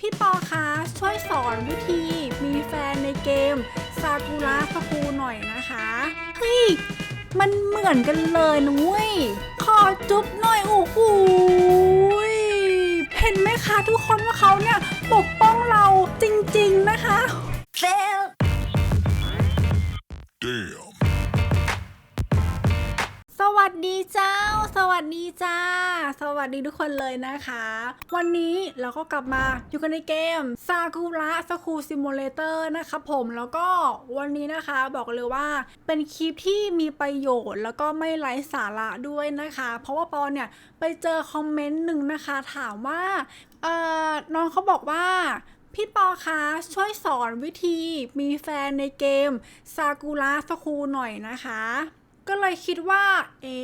พี่ปอคะช่วยสอนวิธีมีแฟนในเกมซากุระสคูหน่อยนะคะ เฮ้ย มันเหมือนกันเลยนะเว้ย ขอจุ๊บหน่อยโอ้โหเห็นไหมคะทุกคนว่าเขาเนี่ยปกป้องเราจริงๆนะคะ Fail. Damn. สวัสดีเจ้า สวัสดีจ้า สวัสดีทุกคนเลยนะคะ วันนี้เราก็กลับมาอยู่กันในเกมซากุระสคูซิมูเลเตอร์นะคะผมแล้วก็วันนี้นะคะบอกเลยว่าเป็นคลิปที่มีประโยชน์แล้วก็ไม่ไร้สาระด้วยนะคะ เพราะว่าปอนเนี่ยไปเจอคอมเมนต์หนึ่งนะคะถามว่าเออน้องเขาบอกว่าพี่ปอคะช่วยสอนวิธีมีแฟนในเกมซากุระสคูหน่อยนะคะ ก็เลยคิดว่า เอ๊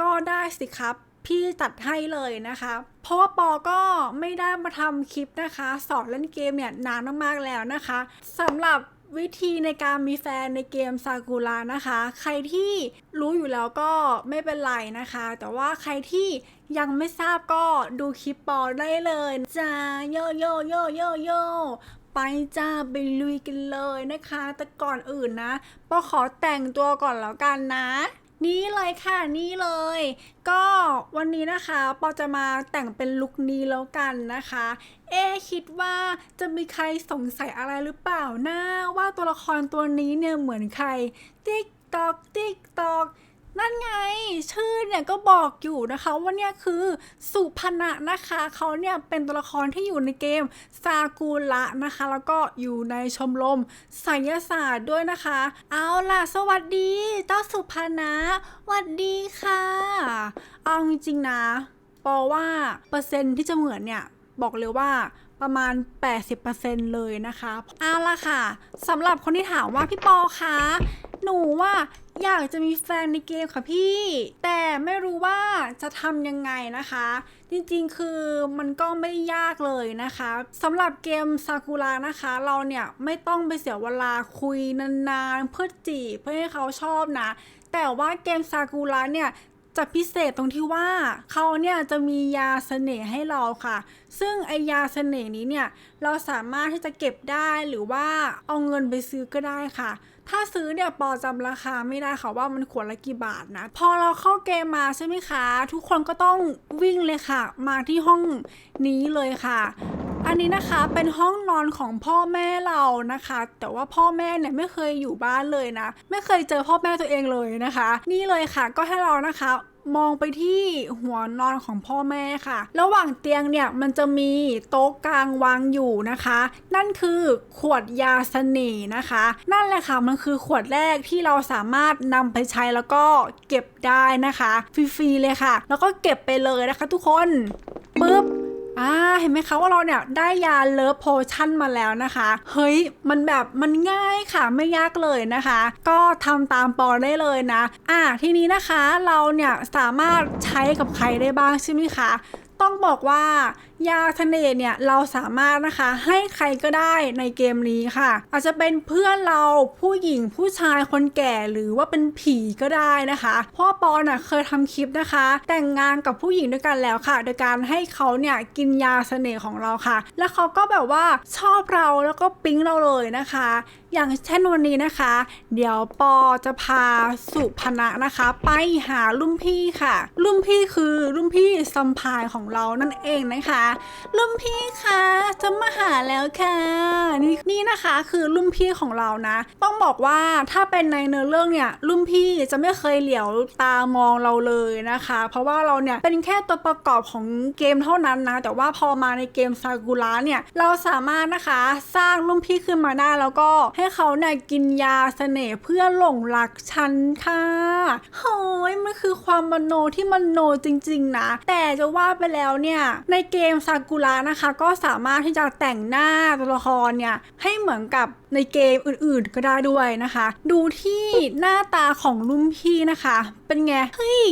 ก็ได้สิครับ พี่จัดให้เลยนะคะ เพราะว่าปอก็ไม่ได้มาทำคลิปนะคะ สอนเล่นเกมเนี่ยนานมากๆแล้วนะคะสำหรับวิธีในการมีแฟนในเกมซากุระนะคะ ใครที่รู้อยู่แล้วก็ไม่เป็นไรนะคะ แต่ว่าใครที่ยังไม่ทราบก็ดูคลิปปอได้เลยจ้าโยโยโยโยโย ไปจ้าไปลุยกันเลยนะคะ แต่ก่อนอื่นนะปอขอแต่งตัวก่อนแล้วกันนะ นี่เลยค่ะนี่เลย ก็วันนี้นะคะปอจะมาแต่งเป็นลุคนี้แล้วกันนะคะ เอ๊คิดว่าจะมีใครสงสัยอะไรหรือเปล่านะว่าตัวละครตัวนี้เนี่ยเหมือนใครติ๊กตอกติ๊กตอก นั่นไง ชื่อเนี่ยก็บอกอยู่นะคะว่าเนี่ยคือสุพนะนะคะเขาเนี่ยเป็นตัวละครที่อยู่ในเกมซากุระนะคะ แล้วก็อยู่ในชมรมไสยศาสตร์ด้วยนะคะ เอาล่ะ สวัสดีเจ้าสุพนะสวัสดีค่ะ เอาจริงๆนะปอว่าเปอร์เซ็นต์ที่จะเหมือนเนี่ย บอกเลยว่าประมาณ 80%เลยนะคะ เอาล่ะค่ะสำหรับคนที่ถามว่าพี่ปอคะหนูว่า อยากจะมีแฟนในเกมค่ะพี่ แต่ไม่รู้ว่าจะทำยังไงนะคะ จริงๆคือมันก็ไม่ยากเลยนะคะสำหรับเกมซากุระนะคะ เราเนี่ยไม่ต้องไปเสียเวลาคุยนานๆ เพื่อจีบเพื่อให้เขาชอบนะ แต่ว่าเกมซากุระเนี่ยจะพิเศษตรงที่ว่าเขาเนี่ยจะมียาเสน่ห์ให้เราค่ะ ซึ่งไอยาเสน่ห์นี้เนี่ยเราสามารถที่จะเก็บได้หรือว่าเอาเงินไปซื้อก็ได้ค่ะ ถ้าซื้อเนี่ยปอจำราคาไม่ได้ค่ะว่ามันขวดละกี่บาทนะ พอเราเข้าเกมมาใช่ไหมคะ ทุกคนก็ต้องวิ่งเลยค่ะ มาที่ห้องนี้เลยค่ะอันนี้นะคะเป็นห้องนอนของพ่อแม่เรานะคะ แต่ว่าพ่อแม่เนี่ยไม่เคยอยู่บ้านเลยนะ ไม่เคยเจอพ่อแม่ตัวเองเลยนะคะ นี่เลยค่ะก็ให้เรานะคะ มองไปที่หัวนอนของพ่อแม่ค่ะ ระหว่างเตียงเนี่ยมันจะมีโต๊ะกลางวางอยู่นะคะ นั่นคือขวดยาเสน่ห์นะคะ นั่นแหละค่ะมันคือขวดแรกที่เราสามารถนำไปใช้แล้วก็เก็บได้นะคะฟรีๆเลยค่ะ แล้วก็เก็บไปเลยนะคะทุกคนปึ๊บ อ่าเห็นไหมคะว่าเราเนี่ยได้ยาเลิฟโพชั่นมาแล้วนะคะ เฮ้ย มันแบบมันง่ายค่ะไม่ยากเลยนะคะ ก็ทำตามปอได้เลยนะ อ่าทีนี้นะคะเราเนี่ยสามารถใช้กับใครได้บ้างใช่ไหมคะ ต้องบอกว่ายาเสน่ห์เนี่ยเราสามารถนะคะให้ใครก็ได้ในเกมนี้ค่ะ อาจจะเป็นเพื่อนเราผู้หญิงผู้ชายคนแก่หรือว่าเป็นผีก็ได้นะคะเพราะว่าปอนอะเคยทำคลิปนะคะ แต่งงานกับผู้หญิงด้วยกันแล้วค่ะ โดยการให้เขาเนี่ยกินยาเสน่ห์ของเราค่ะ แล้วเขาก็แบบว่าชอบเราแล้วก็ปิ๊งเราเลยนะคะอย่างเช่นวันนี้นะคะ เดี๋ยวปอจะพาสุพนะนะคะ ไปหารุ่นพี่ค่ะ รุ่นพี่คือรุ่นพี่ซัมพายของเรานั่นเองนะคะ รุ่นพี่คะจะมาหาแล้วค่ะนี่นี่นะคะคือรุ่นพี่ของเรานะ ต้องบอกว่าถ้าเป็นในเนื้อเรื่องเนี่ยรุ่นพี่จะไม่เคยเหลียวตามองเราเลยนะคะ เพราะว่าเราเนี่ยเป็นแค่ตัวประกอบของเกมเท่านั้นนะ แต่ว่าพอมาในเกมซากุระเนี่ยเราสามารถนะคะสร้างรุ่นพี่ขึ้นมาได้แล้วก็ให้เขาเนี่ยกินยาเสน่ห์เพื่อหลงรักฉันค่ะโฮ้ยมันคือความมโนที่มโนจริงๆนะ แต่จะว่าไปแล้วเนี่ยในเกมซากุระนะคะ ก็สามารถที่จะแต่งหน้าตัวละครเนี่ยให้เหมือนกับในเกมอื่นๆก็ได้ด้วยนะคะ ดูที่หน้าตาของรุ่นพี่นะคะ เป็นไง เฮ้ย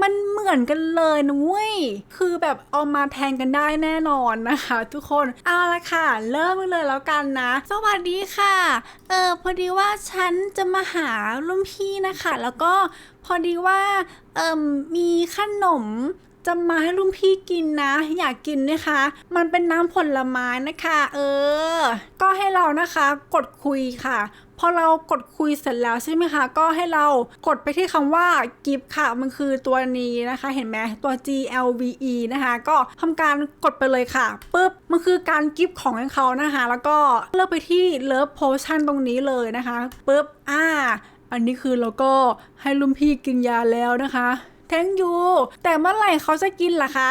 มันเหมือนกันเลยนะเว้ย คือแบบเอามาแทนกันได้แน่นอนนะคะ ทุกคน เอาละค่ะ เริ่มเลยแล้วกันนะ สวัสดีค่ะ เออพอดีว่าฉันจะมาหารุ่นพี่นะคะ แล้วก็พอดีว่า เอิมมีขนมจะมาให้รุ่นพี่กินนะ อยากกินนะคะ มันเป็นน้ำผลไม้นะคะ เออ ก็ให้เรานะคะ กดคุยค่ะ พอเรากดคุยเสร็จแล้วใช่ไหมคะ ก็ให้เรากดไปที่คำว่า gift ค่ะ มันคือตัวนี้นะคะ เห็นไหมตัว G L V E นะคะ ก็ทำการกดไปเลยค่ะปุ๊บ มันคือการกิฟต์ของเขานะคะ แล้วก็เลือกไปที่ Love Potion ตรงนี้เลยนะคะปุ๊บ อ่า อันนี้คือเราก็ให้ลุงพี่กินยาแล้วนะคะ thank you แต่เมื่อไหร่เขาจะกินล่ะคะ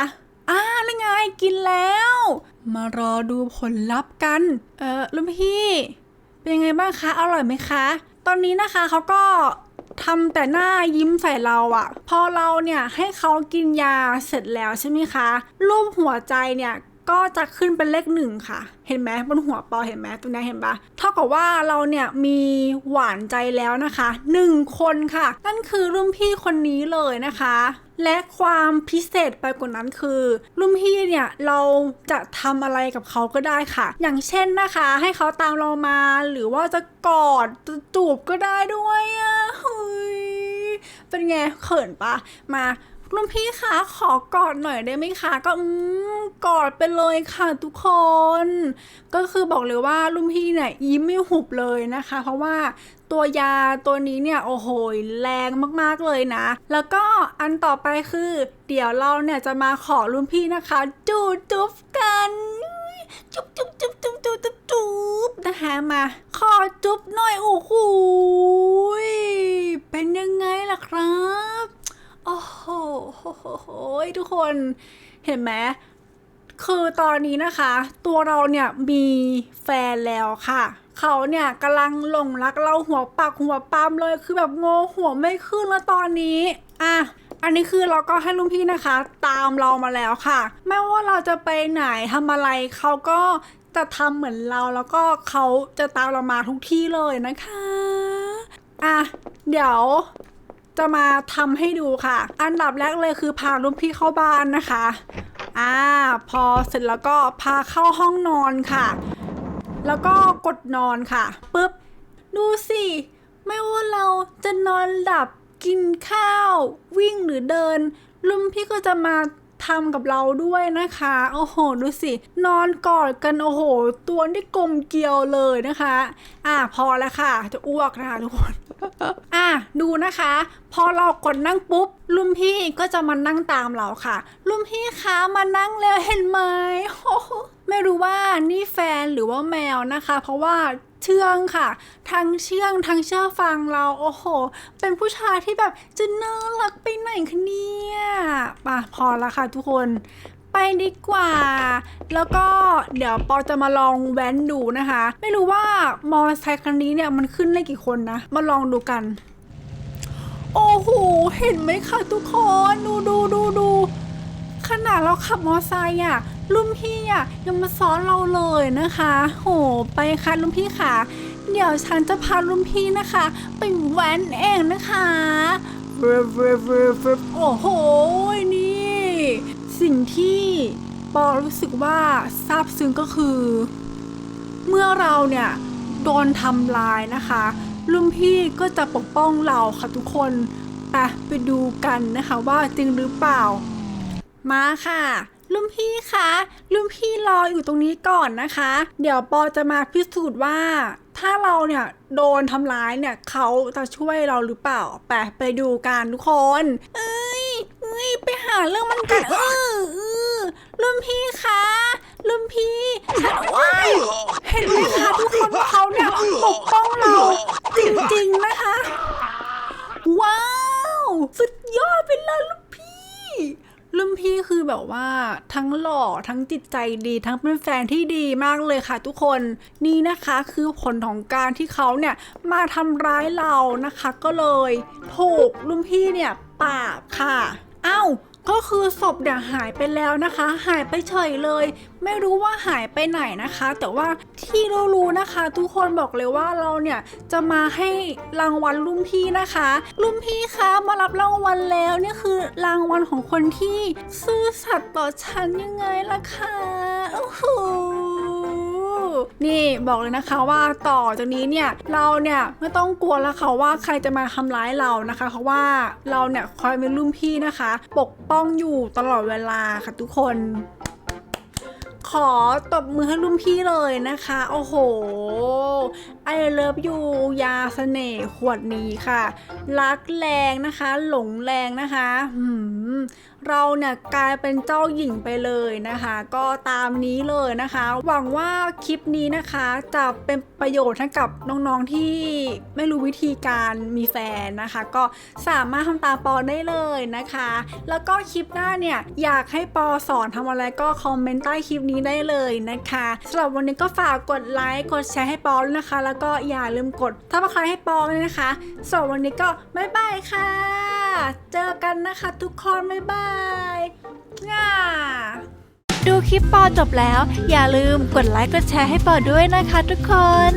อ่านี่ไงกินแล้ว มารอดูผลลัพธ์กัน เออลุงพี่ เป็นยังไงบ้างคะ อร่อยไหมคะ ตอนนี้นะคะเขาก็ทำแต่หน้ายิ้มใส่เราอะพอเราเนี่ยให้เขากินยาเสร็จแล้วใช่ไหมคะ รูปหัวใจเนี่ยก็จะขึ้นเป็นเลขหนึ่งค่ะ เห็นไหมบนหัวปอเห็นไหมตรงนี้เห็นปะเท่ากับว่าเราเนี่ยมีหวานใจแล้วนะคะหนึ่งคนค่ะ นั่นคือรุ่นพี่คนนี้เลยนะคะ และความพิเศษไปกว่านั้นคือ รุ่นพี่เนี่ยเราจะทำอะไรกับเขาก็ได้ค่ะ อย่างเช่นนะคะ ให้เขาตามเรามา หรือว่าจะกอดจะจูบก็ได้ด้วยอะเฮ้ยเป็นไงเขินปะมา รุ่นพี่คะขอกอดหน่อยได้ไหมคะ ก็อืมกอดไปเลยค่ะทุกคน ก็คือบอกเลยว่ารุ่นพี่เนี่ยยิ้มไม่หุบเลยนะคะ เพราะว่าตัวยาตัวนี้เนี่ยโอ้โหแรงมากๆเลยนะ แล้วก็อันต่อไปคือ เดี๋ยวเราเนี่ยจะมาขอรุ่นพี่นะคะ จูบจุ๊บกันจุ๊บจุ๊บจุ๊บจุ๊บจุ๊บจุ๊บจุ๊บนะคะมาขอจุ๊บหน่อยโอ้โหเป็นยังไงล่ะครับ โอ้โหทุกคนเห็นไหมคือตอนนี้นะคะ ตัวเราเนี่ยมีแฟนแล้วค่ะ เขาเนี่ยกำลังหลงรักเราหัวปักหัวปามเลยคือแบบโงหัวไม่ขึ้นแล้วตอนนี้อะอันนี้คือเราก็ให้ลุงพี่นะคะ ตามเรามาแล้วค่ะ ไม่ว่าเราจะไปไหนทำอะไรเขาก็จะทำเหมือนเราแล้วก็เขาจะตามเรามาทุกที่เลยนะคะ อะ เดี๋ยว จะมาทำให้ดูค่ะ อันดับแรกเลยคือพารุ่นพี่เข้าบ้านนะคะ อ่า พอเสร็จแล้วก็พาเข้าห้องนอนค่ะ แล้วก็กดนอนค่ะปึ๊บ ดูสิ ไม่ว่าเราจะนอนหลับกินข้าว วิ่งหรือเดินลุงพี่ก็จะมาทำกับเราด้วยนะคะ โอ้โห ดูสิ นอนกอดกันโอ้โห ตัวที่กลมเกลียวเลยนะคะ อ่าพอแล้วค่ะ จะอ้วกนะคะทุกคน อะดูนะคะ พอเรากดนั่งปุ๊บลุงพี่ก็จะมานั่งตามเราค่ะลุงพี่คะมานั่งแล้วเห็นไหมโอ้ไม่รู้ว่านี่แฟนหรือว่าแมวนะคะ เพราะว่าเชื่องค่ะ ทั้งเชื่องทั้งเชื่อฟังเราโอ้โห เป็นผู้ชายที่แบบจะน่ารักไปไหนคะเนี่ยป่ะพอละค่ะทุกคนไปดีกว่า แล้วก็เดี๋ยวปอจะมาลองแว้นดูนะคะ ไม่รู้ว่ามอเตอร์ไซค์คันนี้เนี่ยมันขึ้นได้กี่คนนะ มาลองดูกัน โอ้โห เห็นไหมคะทุกคน ดูดูดูดู ขนาดเราขับมอเตอร์ไซค์อะรุ่นพี่อะยังมาซ้อนเราเลยนะคะ โห ไปค่ะรุ่นพี่ค่ะ เดี๋ยวฉันจะพารุ่นพี่นะคะ ไปแว้นเองนะคะเวฟเวฟเวฟเวฟโอ้โห นี่ สิ่งที่ปอรู้สึกว่าซาบซึ้งก็คือ เมื่อเราเนี่ยโดนทำลายนะคะ รุ่นพี่ก็จะปกป้องเราค่ะทุกคนอะไปดูกันนะคะว่าจริงหรือเปล่า มาค่ะลุงพี่คะลุงพี่รออยู่ตรงนี้ก่อนนะคะ เดี๋ยวปอจะมาพิสูจน์ว่า ถ้าเราเนี่ยโดนทำร้ายเนี่ยเขาจะช่วยเราหรือเปล่าไปไปดูกันทุกคน เอ้ยเอ้ยไปหาเรื่องมันกันเออเออลุงพี่คะ ลุงพี่ฉันว้ายเห็นไหมคะทุกคนว่าเขาเนี่ยปกป้องเราจริงๆนะคะ ว้าว สุดยอดไปเลยลูกพี่ลุงพี่คือแบบว่าทั้งหล่อทั้งจิตใจดีทั้งเป็นแฟนที่ดีมากเลยค่ะทุกคนนี่นะคะคือผลของการที่เขาเนี่ยมาทำร้ายเรานะคะ ก็เลยถูกลุงพี่เนี่ยปราบค่ะ เอ้า ก็คือศพเนี่ยหายไปแล้วนะคะ หายไปเฉยเลย ไม่รู้ว่าหายไปไหนนะคะ แต่ว่าที่รู้ๆนะคะ ทุกคนบอกเลยว่าเราเนี่ยจะมาให้รางวัลลุงพี่นะคะลุงพี่คะมารับรางวัลแล้วนี่คือรางวัลของคนที่ซื่อสัตย์ต่อฉันยังไงล่ะคะโอ้โห นี่บอกเลยนะคะว่าต่อจากนี้เนี่ยเราเนี่ยไม่ต้องกลัวแล้วค่ะว่าใครจะมาทำร้ายเรานะคะ เพราะว่าเราเนี่ยคอยเป็นรุ่นพี่นะคะ ปกป้องอยู่ตลอดเวลาค่ะทุกคนขอตบมือให้รุ่นพี่เลยนะคะ โอ้โห ไอเลิฟยูยาเสน่ห์ขวดนี้ค่ะ รักแรงนะคะ หลงแรงนะคะหืม เราเนี่ยกลายเป็นเจ้าหญิงไปเลยนะคะ ก็ตามนี้เลยนะคะ หวังว่าคลิปนี้นะคะจะเป็นประโยชน์ให้กับน้องๆที่ไม่รู้วิธีการมีแฟนนะคะ ก็สามารถทำตามปอได้เลยนะคะ แล้วก็คลิปหน้าเนี่ยอยากให้ปอสอนทำอะไรก็คอมเมนต์ใต้คลิปนี้ได้เลยนะคะสำหรับวันนี้ก็ฝากกดไลค์กดแชร์ให้ปอด้วยนะคะ แล้วก็อย่าลืมกดถ้าใครให้ปอเลยนะคะสำหรับวันนี้ก็บ๊ายบายค่ะเจอกันนะคะทุกคน บ๊ายบายง่าดูคลิปปอจบแล้ว อย่าลืมกดไลค์กดแชร์ให้ปอด้วยนะคะทุกคน